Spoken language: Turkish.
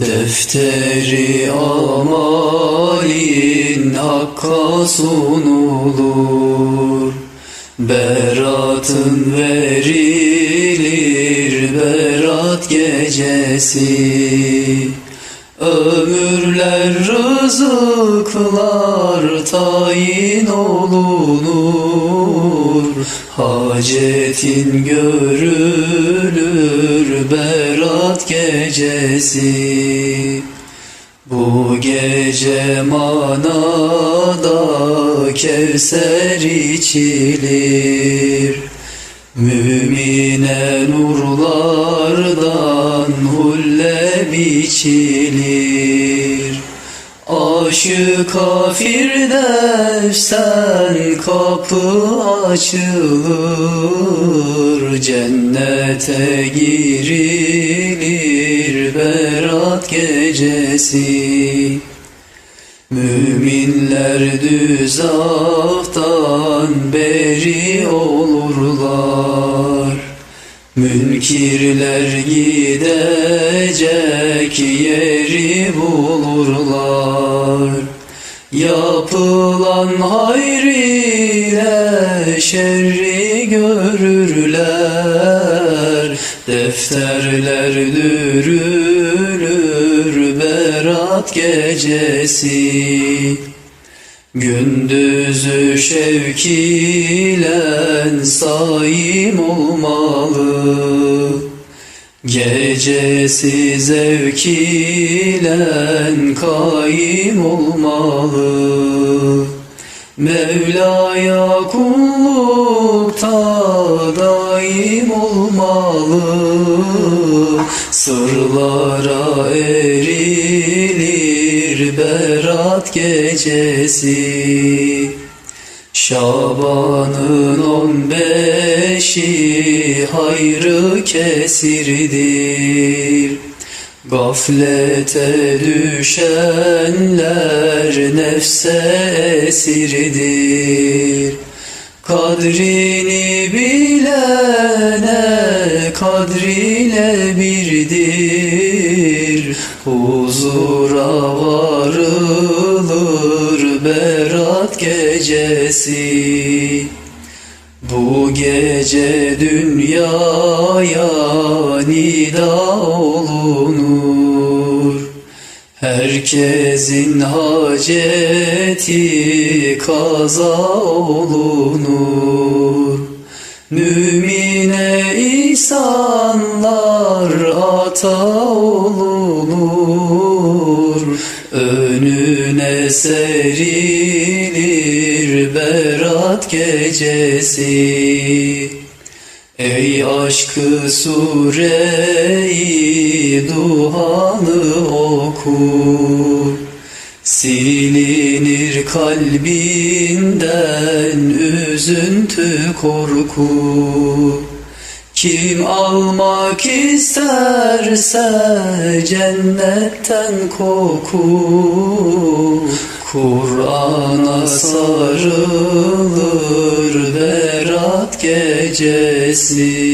Defteri amalin hakka sunulur. Beratın verilir berat gecesi Ömürler rızıklar tayin olunur. Hacetin görülür berat gecesi. Bu gece manada Kevser içilir Mümine nurlardan hulle biçilir Aşık kafir defsen kapı açılır Cennete girilir berat gecesi Müminler düzaftan beri olurlar. Münkirler gidecek yeri bulurlar. Yapılan hayr ile şerri görürler. Defterler dürülür berat gecesi Gündüzü şevk ile saim olmalı. Gecesi zevk ile kaim olmalı. Mevla'ya kullukta Sırlara erilir berat gecesi. Şaban'ın on beşi hayrı kesirdir. Gaflete düşenler nefse esirdir. Kadrini bilene kadriyle birdir. Huzura varılır berat gecesi. Bu gece dünyaya nida olunur. Herkesin haceti kaza olunur Mümine ihsanlar ata olunur. Önüne serilir berat gecesi. Ey aşkı sureyi duhanı oku. Silinir kalbinden üzüntü korku. Kim almak isterse cennetten koku. Kur'an'a sarılır berat gecesi